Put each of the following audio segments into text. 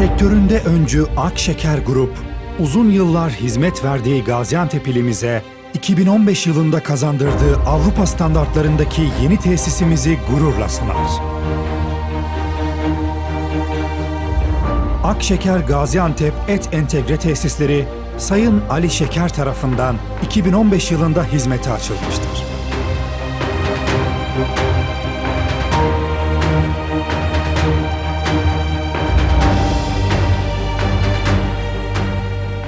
Sektöründe öncü Akşeker Grup, uzun yıllar hizmet verdiği Gaziantep ilimize 2015 yılında kazandırdığı Avrupa standartlarındaki yeni tesisimizi gururla sunar. Akşeker Gaziantep Et Entegre Tesisleri Sayın Ali Şeker tarafından 2015 yılında hizmete açılmıştır.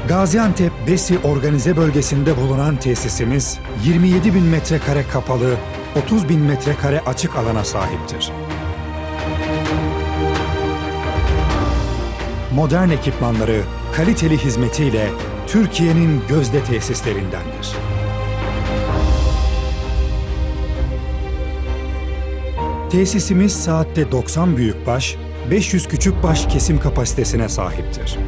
Gaziantep Besi Organize Bölgesi'nde bulunan tesisimiz 27 bin metrekare kapalı, 30 bin metrekare açık alana sahiptir. Modern ekipmanları, kaliteli hizmetiyle Türkiye'nin gözde tesislerindendir. Tesisimiz saatte 90 büyükbaş, 500 küçükbaş kesim kapasitesine sahiptir.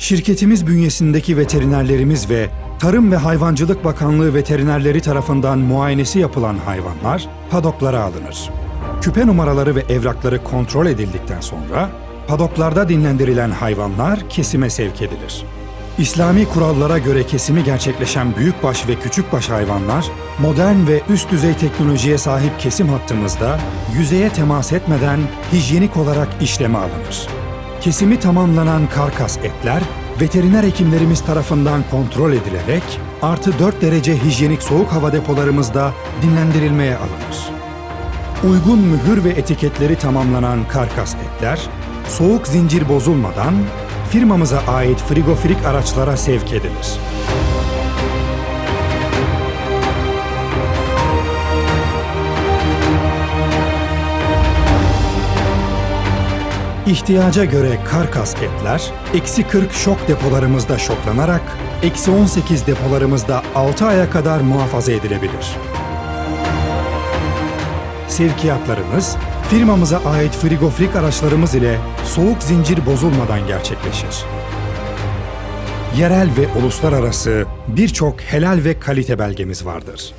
Şirketimiz bünyesindeki veterinerlerimiz ve Tarım ve Hayvancılık Bakanlığı veterinerleri tarafından muayenesi yapılan hayvanlar padoklara alınır. Küpe numaraları ve evrakları kontrol edildikten sonra padoklarda dinlendirilen hayvanlar kesime sevk edilir. İslami kurallara göre kesimi gerçekleşen büyükbaş ve küçükbaş hayvanlar modern ve üst düzey teknolojiye sahip kesim hattımızda yüzeye temas etmeden hijyenik olarak işleme alınır. Kesimi tamamlanan karkas etler veteriner hekimlerimiz tarafından kontrol edilerek artı 4 derece hijyenik soğuk hava depolarımızda dinlendirilmeye alınır. Uygun mühür ve etiketleri tamamlanan karkas etler soğuk zincir bozulmadan firmamıza ait frigofilik araçlara sevk edilir. İhtiyaca göre karkas etler, eksi 40 şok depolarımızda şoklanarak, eksi 18 depolarımızda 6 aya kadar muhafaza edilebilir. Sevkiyatlarımız, firmamıza ait frigofrik araçlarımız ile soğuk zincir bozulmadan gerçekleşir. Yerel ve uluslararası birçok helal ve kalite belgemiz vardır.